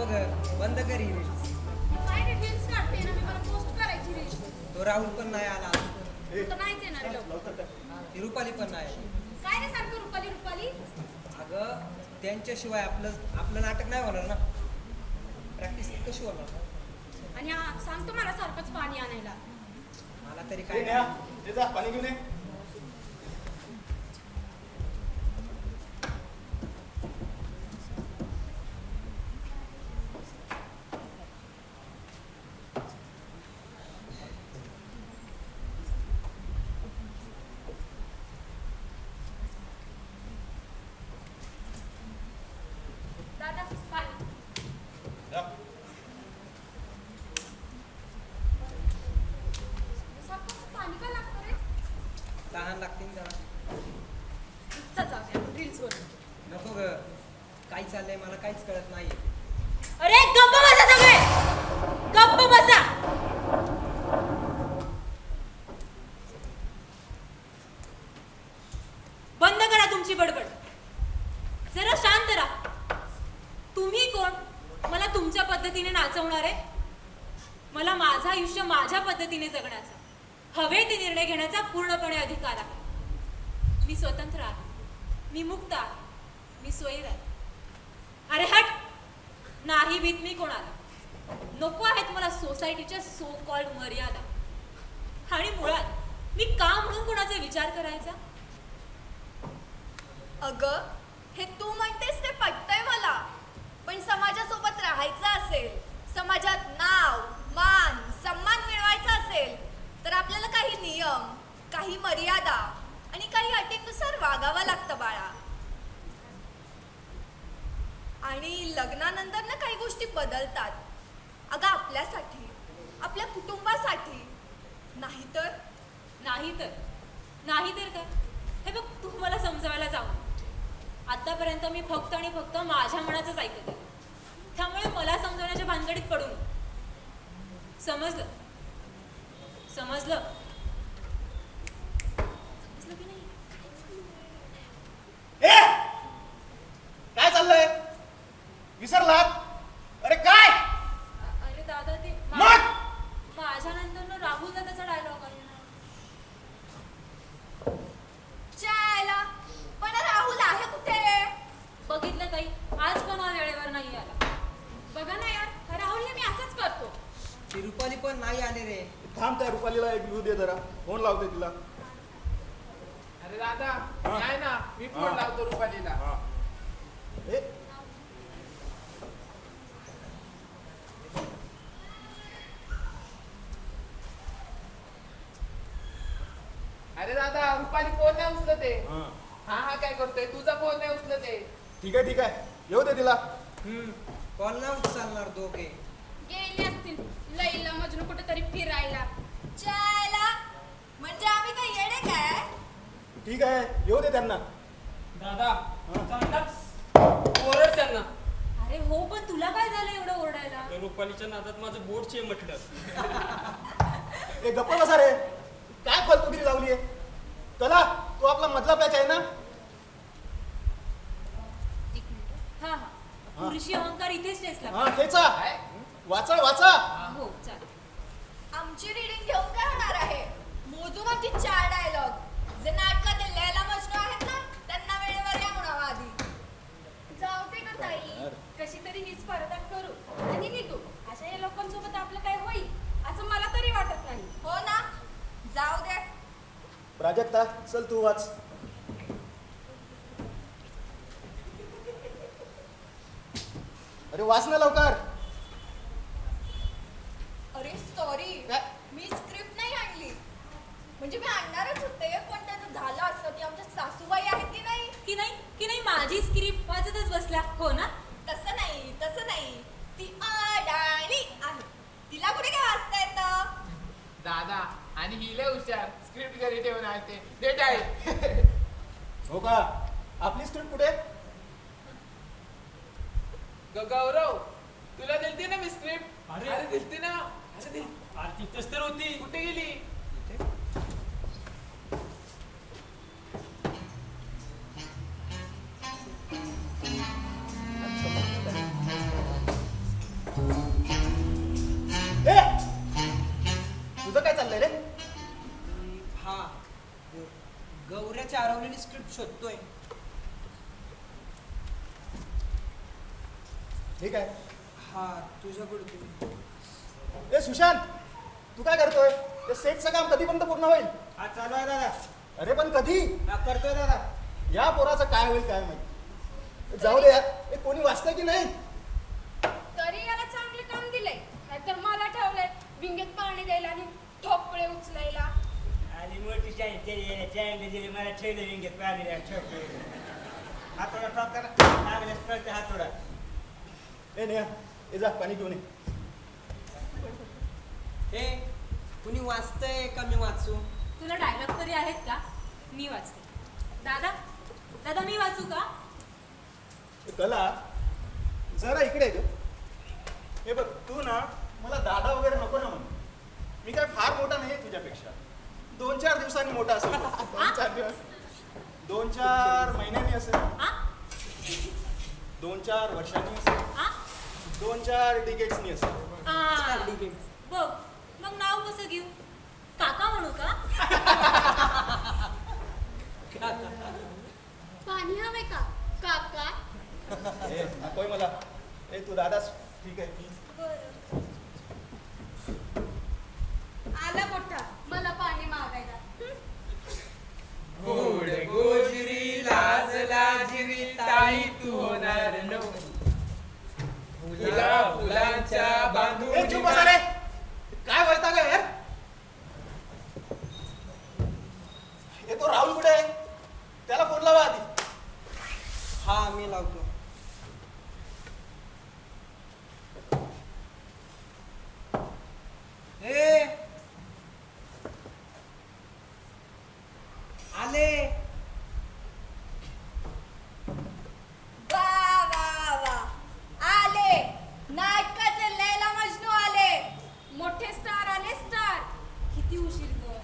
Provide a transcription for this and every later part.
ग बंद करी काय रे रील्स काढते ना मी मला पोस्ट करायची रील्स तो राहुल पण नाही आला. तर नाहीच येणार आहे लवकर. ती रुपाली पण नाही काय रे सारखं रुपाली रुपाली? अगं त्यांच्याशिवाय आपलं आपलं नाटक नाही होणार ना. प्रॅक्टिस कशी होणार. आणि हा सांगतो मला सारखंच पाणी आणायला. मला तरी काय पाणी घेऊन ये दादा पाणी जा. सारखं पाणी का लागतं रे लागतील का जाऊया नको ग. काय चाललंय मला काहीच कळत नाही अरे गप्प बसा सगळे. गप्प बसा. बंद करा तुमची बडबड. जरा शांत राहा. तुम्ही कोण? मला तुमच्या पद्धतीने नाचवणार आहे? मला माझं आयुष्य माझ्या पद्धतीने जगण्याचा. हवे ते निर्णय घेण्याचा पूर्णपणे अधिकार आहे. मी स्वतंत्र आहे. मी मुक्त आहे. मी स्वैर आहे. अरे हट! नाही भीत मी कोणाला. नको आहेत मला सोसायटीच्या सो कॉल्ड मर्यादा. आणि मुळात मी का म्हणून कोणाचा विचार करायचा? अगं हे तू म्हणतेस ते पटतंय मला. पण समाजासोबत राहायचं असेल समाजात नाव मान सन्मान मिळवायचा असेल तर आपल्याला काही नियम काही मर्यादा आणि काही अटींनुसार वागावं लागतं बाळा आणि लग्नानंतर ना काही गोष्टी बदलतात. अगं आपल्यासाठी आपल्या कुटुंबासाठी. नाहीतर? नाही तर नाही तर काय? हे बघ तू मला समजावायला जाऊ आतापर्यंत मी फक्त आणि फक्त माझ्या मनाचंच ऐकत आहे. त्यामुळे मला समजवण्याच्या भानगडीत पडू नको. समजलं? समजलं? समजलं की नाही ए काय चाललंय विसरलात? अरे काय? अरे दादा ते मग? माझ्या नंतर राहुलला त्याचा डायलॉग आला चायला पण राहुल आहे कुठे? बघितलं ताई आज पण वेळेवर नाही आला. बघा ना यार राहुलने मी असंच करतो. ती रुपाली पण नाही आली रे. थांब त्या रुपालीला एक घेऊ दे जरा. फोन लावते तिला. अरे दादा हा. मी आहे ना मी फोन हा. लावतो रुपालीला. हा. ए, अरे दादा रुपाली आहे हा. हा हा काय करतोय? तुझा फोन नाही उचलत आहे. ठीक आहे ठीक आहे. येऊ दे तिला. कॉल नाही उचलणार दोघे? गेले असतील. लैला मजनू कुठेतरी फिरायला. चायला म्हणजे आम्ही काय येणे काय? ठीक आहे. येऊ दे त्यांना. दादा चांगलाच. ओरड त्यांना. अरे हो पण तुला काय झालं एवढं ओरडायला? रुपालीच्या नादात माझं बोट चे म्हटलं ए गप्प बसा रे. काय फालतुगिरी लावली आहे चला. अहंकार इथेच टेसला हा ठेचा वाचा वाचा. हो. चालेल. आमची रीडिंग घेऊन काय होणार आहे? मोजून आमची चार डायलॉग जे नाटकात लयला मजनू आहेत ना त्यांना वेळेवर या म्हणावं आधी. जाऊ दे ग ताई. कशी तरी ही स्पर्धा करू. आणि निघू. अशा या लोकांसोबत आपलं काय होईल असं मला तरी वाटत नाही. हो ना. जाऊ दे प्राजक्ता चल तू वाच. अरे वाच ना लवकर. अरे सॉरी काय? मी स्क्रिप्ट नाही आणली. म्हणजे मी आणणारच होते पण त्याचं झालं असं की आमच्या सासूबाई आहेत की नाही? की नाही? की नाही? माझी स्क्रिप्ट वाचतच बसला हो ना? तसं नाही तसं नाही. ती अडाणी आहे. तिला कुठे काय वाचता येतं? दादा आणि हिले हुशार. स्क्रिप्ट घरी ठेवून आणते. डेट आहे. हो का? आपली स्क्रिप्ट कुठे? तो गौरव तुला दिलती ना मी स्क्रिप्ट अरे. अरे दिलती ना. अरे दिल- अरे तिथंच तर होती. कुठे गेली? तुझं काय चाललंय रे? हा. स्क्रिप्ट शोधतोय. ठीक आहे. हा तुझ्याकडे ए सुशांत तू काय करतोय? ते सेटचं काम कधीपर्यंत पूर्ण होईल? हा चालू आहे दादा. अरे पण कधी? हा करतोय दादा. या पोराचं काय होईल काय माहिती? जाऊ दे यार. हे कोणी वाचतंय की नाही? तरी याला चांगले काम दिलंय. नाहीतर मला ठेवलंय विंगेत पाणी द्यायला आणि ठोपळे उचलायला. आणि मोठी त्याने चांगली दिली मला ठेवलं विंगेत पाणी द्या ठोकळे. हातोडा ठोकताना लागलेच कळते हातोडा. ए नेहा ए जा पाणी घेऊन ये ए कुणी वाचतंय का मी वाचू तुला डायलॉग तरी आहेत का मी वाचते दादा दादा मी वाचू का ए, कला जरा इकडे ये ग हे बघ तू ना मला दादा वगैरे नको ना म्हणून मी काय फार मोठा नाही आहे तुझ्यापेक्षा दोन चार दिवसांनी मोठा असेल दोन चार दिवस दोन चार महिन्यांनी असेल आ दोन चार वर्षांनी असेल दोन चार डिकेट्सनी असेल आ. बघ मग नाव कसं घेऊ? काका म्हणू का? पाणी हवे का? काका? ए नकोय मला. ए तू दादाच ठीक आहे आला मोठा मला पाणी मागायला गोड गोजरी लाज लाजरी ताई तू होणार नो फुला फुलांच्या ए चुप बांधून बसा रे काय बोलता का यार हे तो राहुल कुठे आहे त्याला फोन लावा आधी हा मी लावतो ए आले वा वा वा आले नाटकाचे लैला मजनू आले मोठे स्टार आले स्टार किती उशीर ग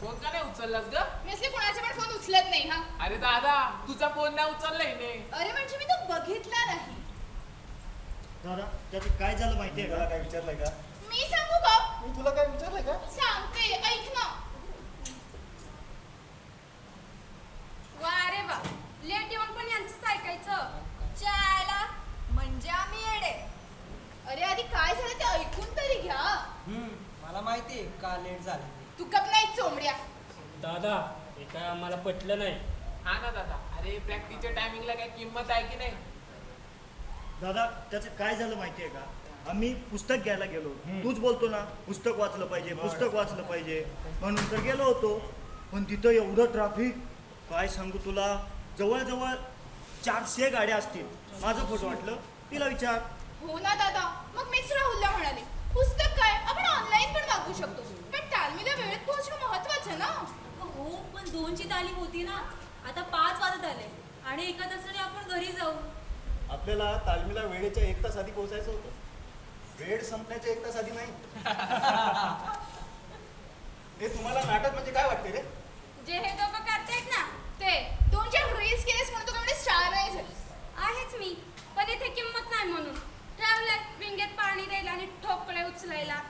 फोन का नाही उचललास ग मी असले कोणाचे पण फोन उचलत नाही हा अरे दादा तुझा फोन नाही उचललाय ने अरे म्हणजे मी तो बघितला नाही दादा त्याचं काय झालं माहितीये तुला का काय विचारलंय का? मी सांगू का? मी तुला काय विचारलंय का? सांगते ऐक ना. वा रे वा. लेट येऊन पण यांचंच ऐकायचं. चायला म्हणजे आम्ही येडे. अरे आधी काय झालं ते ऐकून तरी घ्या. हम्म मला माहिती आहे का लेट झालं ते. तू कप नाही चोमड्या दादा हे काय आम्हाला पटलं नाही. हा ना दादा. अरे प्रॅक्टिसच्या टायमिंगला काय किंमत आहे की नाही? दादा त्याचं काय झालं माहितीये का? आम्ही पुस्तक घ्यायला गेलो. तूच बोलतो ना पुस्तक वाचलं पाहिजे पुस्तक वाचलं पाहिजे. म्हणून तर गेलो होतो. पण तिथं एवढं ट्रॅफिक काय सांगू तुला? जवळजवळ चारशे गाड्या असतील. माझं फोटो वाटलं? तिला विचार. हो ना दादा. मग मीच राहुलला म्हणाले पुस्तक काय? आपण ऑनलाईन पण मागवू शकतो. पण तालमीला वेळेत पोहोचणं महत्वाचं ना? हो पण दोनची तालीम होती ना. आता पाच वाजत आले. आणि एका तासाने आपण घरी जाऊ. आपल्याला तालमीला वेळेच्या एक तास आधी पोहोचायचं होतं. वेळ संपण्याच्या एक तास आधी नाही. हे तुम्हाला नाटक म्हणजे काय वाटते रे? जे हे दोघं करतायत ना ते. दोन चार रील्स केलेस म्हणून तुला म्हणजे स्टार नाही झालीस. आहेच मी पण इथे किंमत नाही म्हणून. ट्रॅव्हलर विंगेत पाणी द्यायला आणि ठोकळे उचलायला.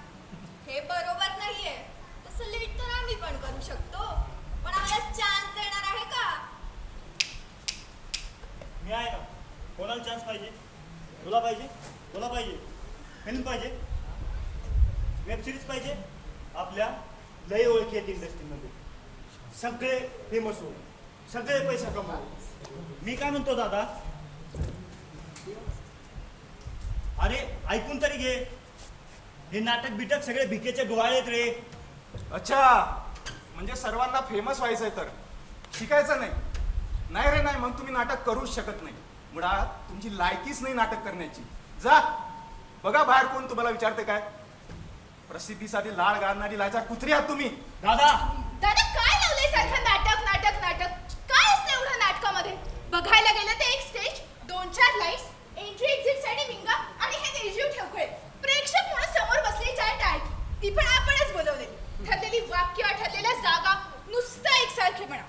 हे बरोबर नाहीये. तसं लेट तर आम्ही पण करू शकतो. पण आम्हाला चान्स देणार आहे का? मी आहे ना. कोणाला चान्स पाहिजे? तुला पाहिजे? तुला पाहिजे. फिल्म पाहिजे. वेब सिरीज पाहिजे. आपल्या लय ओळखी आहेत इंडस्ट्रीमध्ये सगळे फेमस हो सगळे पैसा कमवू मी काय म्हणतो दादा? अरे ऐकून तरी घे. हे नाटक बिटक सगळे भिकेचे डोळे आहेत रे. अच्छा म्हणजे सर्वांना फेमस व्हायचंय तर. शिकायचं नाही. नाही रे नाही. मग तुम्ही नाटक करूच शकत नाही. मुळात तुमची लायकीच नाही नाटक करण्याची. जा. बघा बाहेर कोण तुम्हाला विचारते काय? प्रसिद्धीसाठी लाळ गाळणारी लाचा कुत्री आहात तुम्ही. दादा! दादा काय लावलंय सारखं नाटक नाटक नाटक? काय असतं एवढं नाटकामध्ये? बघायला गेलं तर एक स्टेज दोन चार लाईट्स एंट्री एक्झिटसाठी विंगा आणि हे निर्जीव ठेवकोय प्रेक्षक म्हणून समोर बसली चार टाळकी ती पण आपणच बोलवले. ठरलेली वाक्य ठरलेल्या जागा नुसतं एकसारखे म्हणा.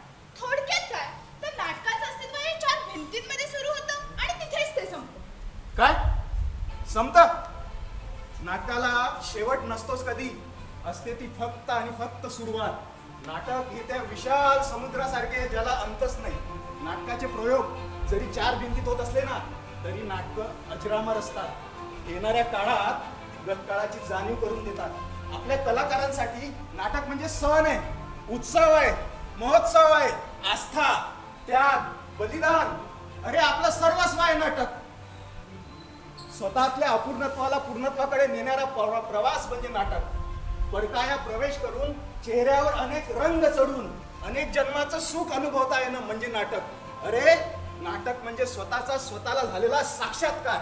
संपत नाटकाला शेवट नसतोच कधी. असते ती फक्त आणि फक्त सुरुवात. नाटक हे त्या विशाल समुद्रासारखे ज्याला अंतच नाही. नाटकाचे प्रयोग जरी चार भिंतीत होत असले ना तरी नाटकं अजरामर असतात. येणाऱ्या काळात गतकाळाची जाणीव करून देतात. आपल्या कलाकारांसाठी नाटक म्हणजे सण आहे उत्सव आहे महोत्सव आहे आस्था त्याग बलिदान. अरे आपलं सर्वस्व आहे नाटक. स्वतःतल्या अपूर्णत्वाला पूर्णत्वाकडे नेणारा प्रवास म्हणजे नाटक. परकाया प्रवेश करून चेहऱ्यावर अनेक रंग चढून अनेक जन्माचं सुख अनुभवता येणं म्हणजे नाटक. अरे नाटक म्हणजे स्वतःचा स्वतःला झालेला साक्षात्कार.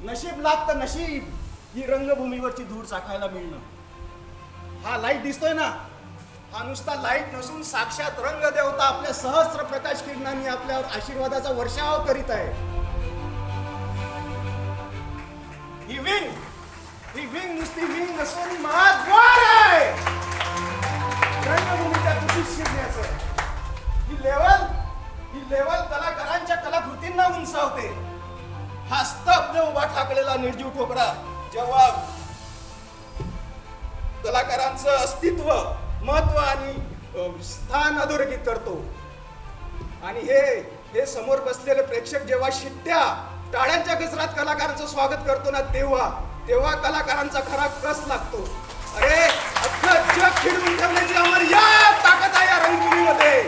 नशीब लागतं नशीब ही रंगभूमीवरची धूळ चाखायला मिळणं. हा लाइट दिसतोय ना? हा नुसता लाइट नसून साक्षात रंग देवता आपल्या सहस्र प्रकाश किरणांनी आपल्यावर आशीर्वादाचा वर्षाव करीत आहे. ही विंग ही विंग नुसती विंग नसून महाद्वार आहे रंगभूमीच्या कुशीत शिरण्याचं ही लेवल ही लेवल कलाकारांच्या कलाकृतींना उंचावते हा स्तब्ध उभा ठाकलेला निर्जीव ठोकरा जेव्हा कलाकारांचं अस्तित्व महत्त्व आणि स्थान अधोरेखित करतो आणि हे हे समोर बसलेले प्रेक्षक जेव्हा शिट्ट्या टाळ्यांच्या गजरात कलाकारांचं स्वागत करतो ना तेव्हा तेव्हा कलाकारांचा खरा कस लागतो. अरे अख्खं जग खिळवून ठेवण्याची अमर्याद ताकद आहे या रंगभूमीमध्ये.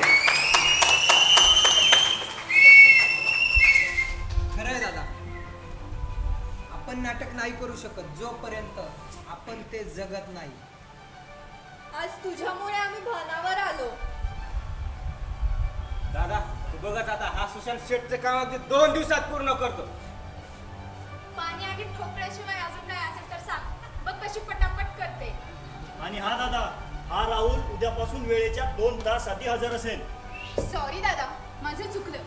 खरं आहे दादा. आपण नाटक नाही करू शकत जोपर्यंत आपण ते जगत नाही. आज तुझ्यामुळे आम्ही भानावर आलो. दादा तू बघत आता हा सुशांत शेटचं काम अगदी दोन दिवसात पूर्ण करतो. पाणी आधी ठोकल्याशिवाय अजून काय असेल तर सांग. बघ कशी पटापट करते. आणि हा दादा हा राहुल उद्यापासून वेळेच्या दोन तास आधी हजर असेल. सॉरी दादा माझं चुकलं.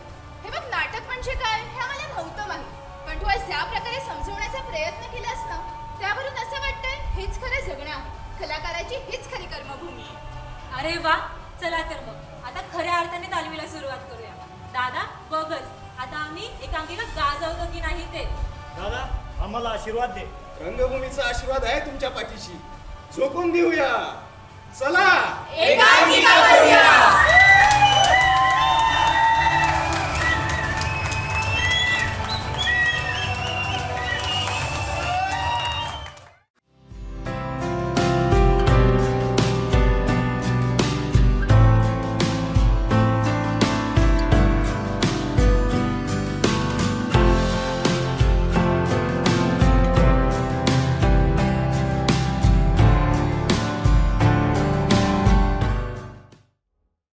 हे बघ नाटक म्हणजे काय? हे आम्हाला नव्हतं माहीत. पण तू आज ज्या प्रकारे समजवण्याचा प्रयत्न केलास ना त्यावरून असं वाटतंय हेच खरं जगणं आहे. कलाकाराची हीच खरी कर्मभूमी. आहे अरे वा चला तर मग. आता खऱ्या अर्थाने तालमीला सुरुवात करूया. दादा बघच. आता आम्ही एकांकिका गाजवतो की नाही ते? दादा आम्हाला आशीर्वाद दे. रंगभूमीचा आशीर्वाद आहे तुमच्या पाठीशी. झोकून देऊया. चला. एकांकिका करूया.